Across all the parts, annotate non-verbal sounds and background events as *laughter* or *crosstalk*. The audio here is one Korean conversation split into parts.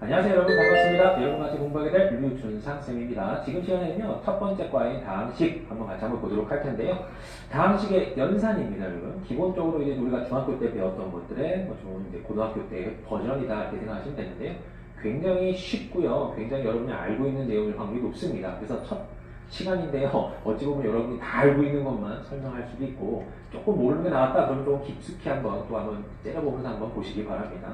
안녕하세요 여러분 반갑습니다. 여러분과 같이 공부하게 될 류준상 쌤입니다. 지금 시간에는요 첫 번째 과인 다항식 한번 같이 한번 보도록 할 텐데요. 다항식의 연산입니다, 여러분. 기본적으로 이제 우리가 중학교 때 배웠던 것들의 뭐 좋은 이제 고등학교 때 버전이다 이렇게 생각하시면 되는데요. 굉장히 쉽고요. 굉장히 여러분이 알고 있는 내용일 확률이 높습니다. 그래서 첫 시간인데요. *laughs* 어찌 보면 여러분이 다 알고 있는 것만 설명할 수도 있고 조금 모르는 게 나왔다 그러면 좀 깊숙이 한번 또 한번 째려보면서 한번 보시기 바랍니다.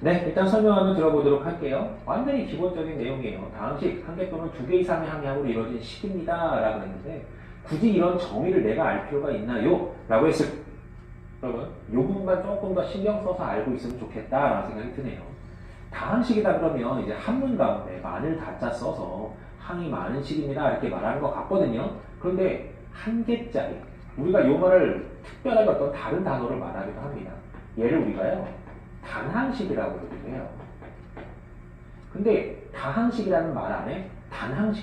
네, 일단 설명 한번 들어보도록 할게요. 완전히 기본적인 내용이에요. 다항식 한 개 또는 두 개 이상의 항량으로 이루어진 식입니다. 라고 했는데 굳이 이런 정의를 내가 알 필요가 있나요? 라고 했을 여러분, 이 부분만 조금 더 신경 써서 알고 있으면 좋겠다라는 생각이 드네요. 다항식이다 그러면 이제 한문 가운데 많을 다자 써서 항이 많은 식입니다. 이렇게 말하는 것 같거든요. 그런데 한 개짜리. 우리가 이 말을 특별하게 어떤 다른 단어를 말하기도 합니다. 얘를 우리가요. 단항식이라고 그러기도 해요. 근데 다항식이라는 말 안에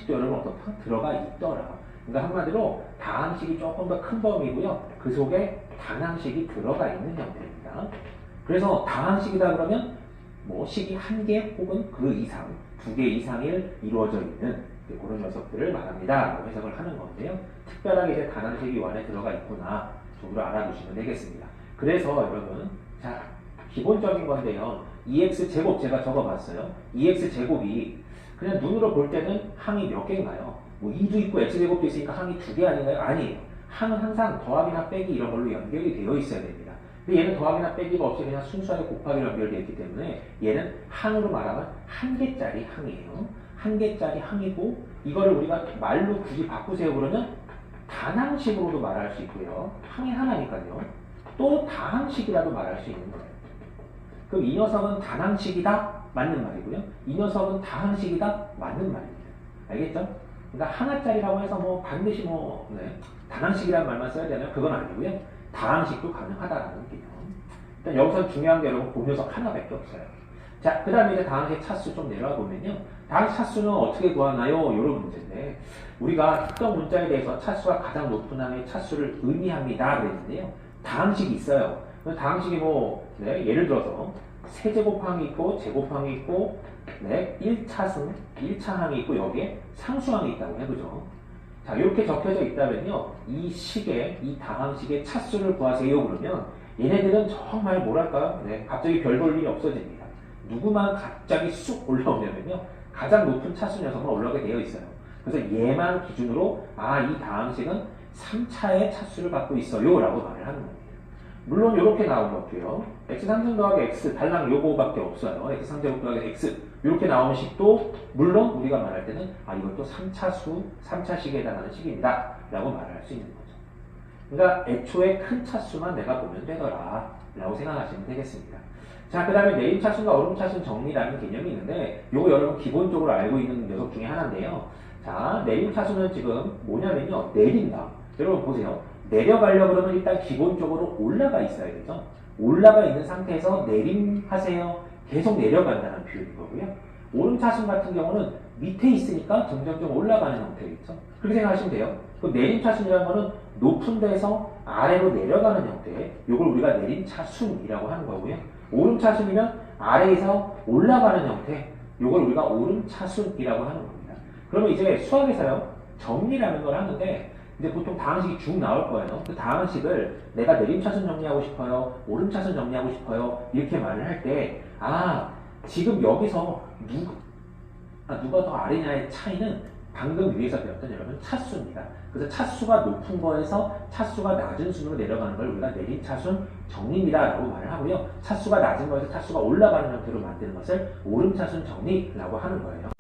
여러분 어떻게 들어가 있더라. 그러니까 한마디로 다항식이 조금 더 큰 범위고요. 그 속에 단항식이 들어가 있는 형태입니다. 그래서 다항식이다 그러면 뭐 식이 한 개 혹은 그 이상, 두 개 이상일 이루어져 있는 그런 녀석들을 말합니다. 라고 해석을 하는 건데요. 특별하게 이제 요 안에 들어가 있구나 정도로 알아두시면 되겠습니다. 그래서 여러분, 자, 기본적인 건데요. 2x 제곱 제가 적어봤어요. 2x 제곱이 그냥 눈으로 볼 때는 항이 몇 개인가요? 뭐 2도 있고 x 제곱도 있으니까 항이 두 개 아닌가요? 아니에요. 항은 항상 더하기나 빼기 이런 걸로 연결이 되어 있어야 됩니다. 근데 얘는 더하기나 빼기가 없이 그냥 순수하게 곱하기로 연결되어 있기 때문에 얘는 항으로 말하면 한 개짜리 항이에요. 한 개짜리 항이고 이거를 우리가 말로 굳이 바꾸세요 그러면 단항식으로도 말할 수 있고요. 항이 하나니까요. 또 다항식이라도 말할 수 있는 거예요. 그럼 이 녀석은 단항식이다? 맞는 말이고요. 이 녀석은 다항식이다? 맞는 말입니다. 알겠죠? 그러니까 하나짜리라고 해서 뭐 반드시 뭐 네, 단항식이라는 말만 써야 되나요? 그건 아니고요. 다항식도 가능하다라는 개념. 일단 여기서 중요한 게 여러분 본 녀석 하나밖에 없어요. 자, 그 다음에 이제 다항식 차수 좀 내려와 보면요. 다항식 차수는 어떻게 구하나요? 이런 문제인데 우리가 특정 문자에 대해서 차수가 가장 높은 항의 차수를 의미합니다. 그랬는데요. 다항식이 있어요. 그 다항식이 뭐 네, 예를 들어서 세제곱항이 있고 제곱항이 있고 네, 1차승, 1차항이 있고 여기에 상수항이 있다고 해 그죠? 자, 이렇게 적혀져 있다면요. 이 식의 이 다항식의 차수를 구하세요 그러면 얘네들은 정말 뭐랄까? 네, 갑자기 별 볼 일이 없어집니다. 누구만 갑자기 쑥 올라오냐면요. 가장 높은 차수 녀석만 올라오게 되어 있어요. 그래서 얘만 기준으로 아, 이 다항식은 3차의 차수를 갖고 있어요 라고 말을 하는 겁니다. 물론 이렇게 나온 것도요. x 3제곱 더하기 x 달랑 요거밖에 없어요. x 3제곱 더하기 x 이렇게 나오는 식도 물론 우리가 말할 때는 아 이것도 3차수, 3차식에 해당하는 식입니다. 라고 말할 수 있는 거죠. 그러니까 애초에 큰 차수만 내가 보면 되더라 라고 생각하시면 되겠습니다. 자, 그 다음에 내림 차수과 얼음 차수 정리라는 개념이 있는데 요거 여러분 기본적으로 알고 있는 녀석 중에 하나인데요. 자, 내림 차수는 지금 뭐냐면요. 내린다. 여러분 보세요. 내려가려고 그러면 일단 기본적으로 올라가 있어야 되죠. 올라가 있는 상태에서 내림하세요. 계속 내려간다는 표현인 거고요. 오름차순 같은 경우는 밑에 있으니까 점점점 올라가는 형태겠죠. 그렇게 생각하시면 돼요. 그 내림차순이라는 거는 높은 데서 아래로 내려가는 형태. 이걸 우리가 내림차순이라고 하는 거고요. 오름차순이면 아래에서 올라가는 형태. 이걸 우리가 오름차순이라고 하는 겁니다. 그러면 이제 수학에서요. 정리라는 걸 하는데 이제 보통 다항식이 쭉 나올 거예요. 그 다항식을 내가 내림차순 정리하고 싶어요, 오름차순 정리하고 싶어요, 이렇게 말을 할 때, 아, 지금 여기서 누, 아, 누가 더 아래냐의 차이는 방금 위에서 배웠던 여러분 차수입니다. 그래서 차수가 높은 거에서 차수가 낮은 순으로 내려가는 걸 우리가 내림차순 정리입니다라고 말을 하고요. 차수가 낮은 거에서 차수가 올라가는 형태로 만드는 것을 오름 차순 정리라고 하는 거예요.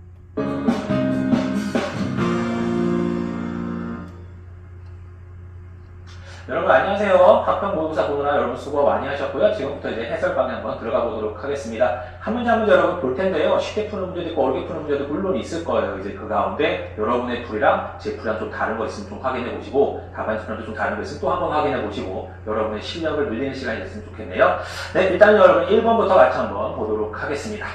여러분 안녕하세요. 학평 모의고사 보느라 여러분 수고 많이 하셨고요. 지금부터 이제 해설방에 한번 들어가 보도록 하겠습니다. 한 문제 한 문제 여러분 볼 텐데요. 쉽게 푸는 문제도 있고 어렵게 푸는 문제도 물론 있을 거예요. 이제 그 가운데 여러분의 풀이랑 제 풀이랑 좀 다른 거 있으면 좀 확인해 보시고 답안 수량도 좀 다른 거 있으면 또 한번 확인해 보시고 여러분의 실력을 늘리는 시간이 됐으면 좋겠네요. 네, 일단 여러분 1번부터 같이 한번 보도록 하겠습니다.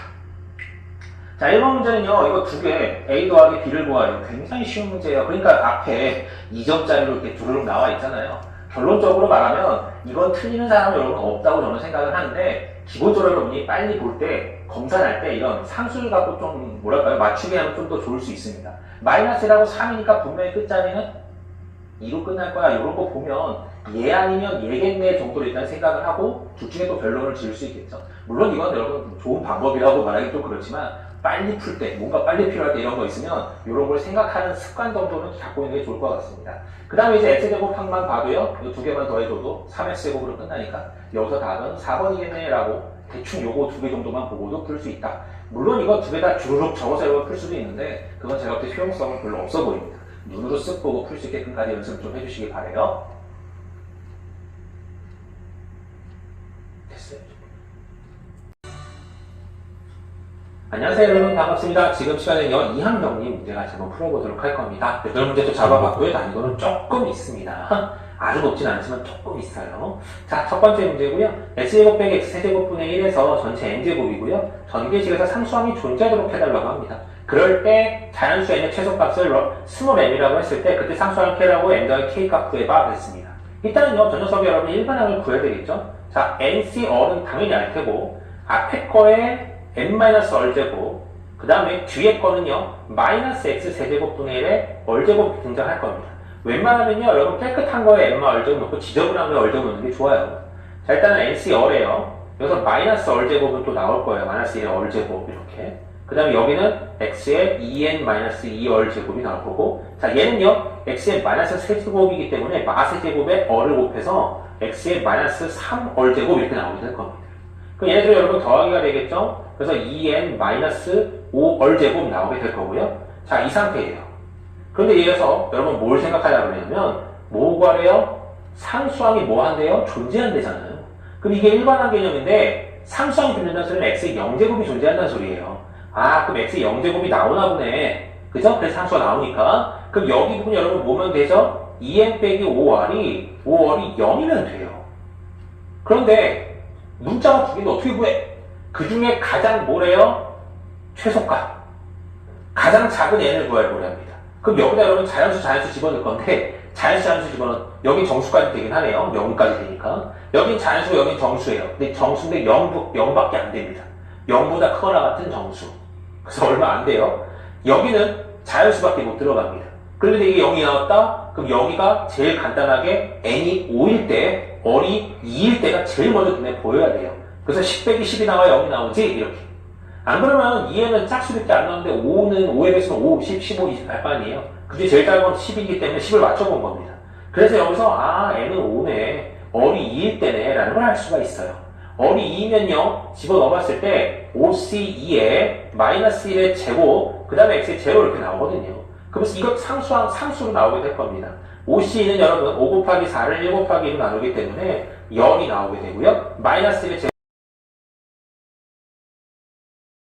자, 1번 문제는요, 이거 두 개, A 더하기 B를 구하래요. 굉장히 쉬운 문제예요. 그러니까 앞에 2점짜리로 이렇게 두루룩 나와 있잖아요. 결론적으로 말하면 이건 틀리는 사람은 여러분 없다고 저는 생각을 하는데 기본적으로 여러분이 빨리 볼 때 검산할 때 이런 상수를 갖고 좀 뭐랄까요 맞추게 하면 좀 더 좋을 수 있습니다. 마이너스라고 3이니까 분명히 끝자리는 2로 끝날 거야 이런 거 보면 얘 아니면 얘겠네 정도로 일단 생각을 하고 둘 중에 또 결론을 지을 수 있겠죠. 물론 이건 여러분 좋은 방법이라고 말하기 좀 그렇지만 빨리 풀 때, 뭔가 빨리 필요할 때 이런 거 있으면 이런 걸 생각하는 습관 정도는 갖고 있는 게 좋을 것 같습니다. 그 다음에 이제 x제곱항만 봐도요, 이 두 개만 더해줘도 3x제곱으로 끝나니까 여기서 답은 4번이겠네 라고 대충 요거 두 개 정도만 보고도 풀 수 있다. 물론 이거 두 개 다 주르륵 적어서 이거 풀 수도 있는데 그건 제가 볼때 효용성은 별로 없어 보입니다. 눈으로 쓱 보고 풀 수 있게끔까지 연습 좀 해주시기 바래요. 됐어요. 안녕하세요 여러분 반갑습니다. 지금 시간에는요 이항정님 문제 같이 한번 풀어보도록 할 겁니다. 여덟 문제 또 잡아봤고요. 난이도는 조금 있습니다. *laughs* 아주 높진 않지만 조금 있어요. 자, 첫 번째 문제고요. x제곱 빼기 x세제곱분의 1에서 전체 n제곱이고요. 전개식에서 상수함이 존재하도록 해달라고 합니다. 그럴 때 자연수에 있는 최소값을 스몰 m이라고 했을 때 그때 상수함 k라고 m 더하기 k값 구해봐 그랬습니다. 일단은요, 저 녀석이 여러분 일반항을 구해야 되겠죠? 자, nc 얼은 당연히 알 테고 앞에 거에 n-얼제곱 그 다음에 뒤에 거는요 마이너스 x 세제곱 분의 1에 얼제곱 등장할 겁니다. 웬만하면요 여러분 깨끗한 거에 n마 얼제곱 넣고 지저분한 거에 얼제곱 넣는 게 좋아요. 자 일단은 nc 얼이에요. 여기서 마이너스 얼제곱은 또 나올 거예요. 마이너스 1의 얼제곱 이렇게. 그 다음에 여기는 x의 2n 마이너스 2얼 제곱이 나올 거고 자 얘는요 x의 마이너스 세제곱이기 때문에 마세제곱에 얼을 곱해서 x의 마이너스 3얼 제곱 이렇게 나오게 될 겁니다. 그럼 얘네들 여러분 더하기가 되겠죠? 그래서 2n 마이너스 5얼 제곱 나오게 될 거고요. 자, 이 상태예요. 그런데 이어서 여러분 뭘 생각하려고 그러냐면 뭐 구하래요? 상수항이 뭐 한대요? 존재한대잖아요. 그럼 이게 일반한 개념인데 상수항이 존재한다는 소리는 x의 0제곱이 존재한다는 소리예요. 아, 그럼 x의 0제곱이 나오나 보네. 그죠? 그래서 상수가 나오니까. 그럼 여기 부분 여러분 뭐면 되죠? 2n 빼기 5r이 5r이 0이면 돼요. 그런데 문자가 두 개인데 어떻게 구해? 그 중에 가장 뭐래요? 최소값. 가장 작은 n을 구해보려 합니다. 그럼 여기다 여러분 자연수 자연수 집어넣을 건데 자연수 자연수 집어넣 여기 정수까지 되긴 하네요. 0까지 되니까. 여긴 자연수 여긴 정수예요. 근데 정수인데 0, 0밖에 안 됩니다. 0보다 크거나 같은 정수. 그래서 얼마 안 돼요. 여기는 자연수밖에 못 들어갑니다. 그런데 이게 0이 나왔다? 그럼 여기가 제일 간단하게 n이 5일 때, 얼이 2일 때가 제일 먼저 눈에 보여야 돼요. 그래서 10 빼기 10이 나와 0이 나오지? 이렇게. 안 그러면 2에는 짝수밖에 안 나오는데 5는 5에 비해서는 5, 10, 15, 20할거 아니에요? 그게 제일 짧은 건 10이기 때문에 10을 맞춰본 겁니다. 그래서 여기서 아, n은 5네. 얼이 2일 때네. 라는 걸 알 수가 있어요. 얼이 2면요, 집어 넣어봤을 때 5c2에 마이너스 1의 제곱, 그 다음에 x의 제로 이렇게 나오거든요. 그래서 이것 상수항, 상수로 나오게 될 겁니다. 5c는 여러분 5 곱하기 4를 1 곱하기 1로 나누기 때문에 0이 나오게 되고요. 마이너스 1의 제곱